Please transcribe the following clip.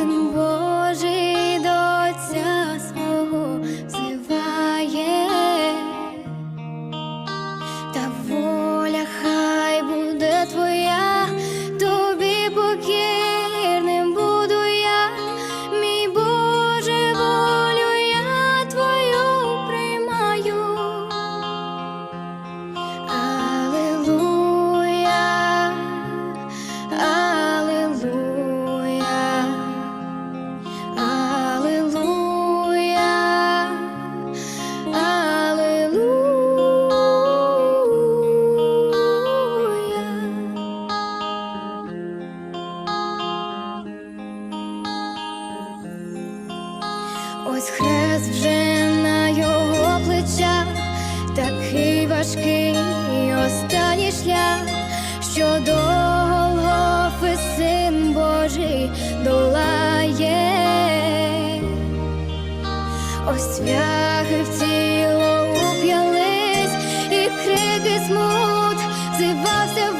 and what Ось хрест вже на його плечах, такий важкий останній шлях, що до Голгофи син Божий долає, ось свяхи в тіло уп'ялись, і крики смут зивався в.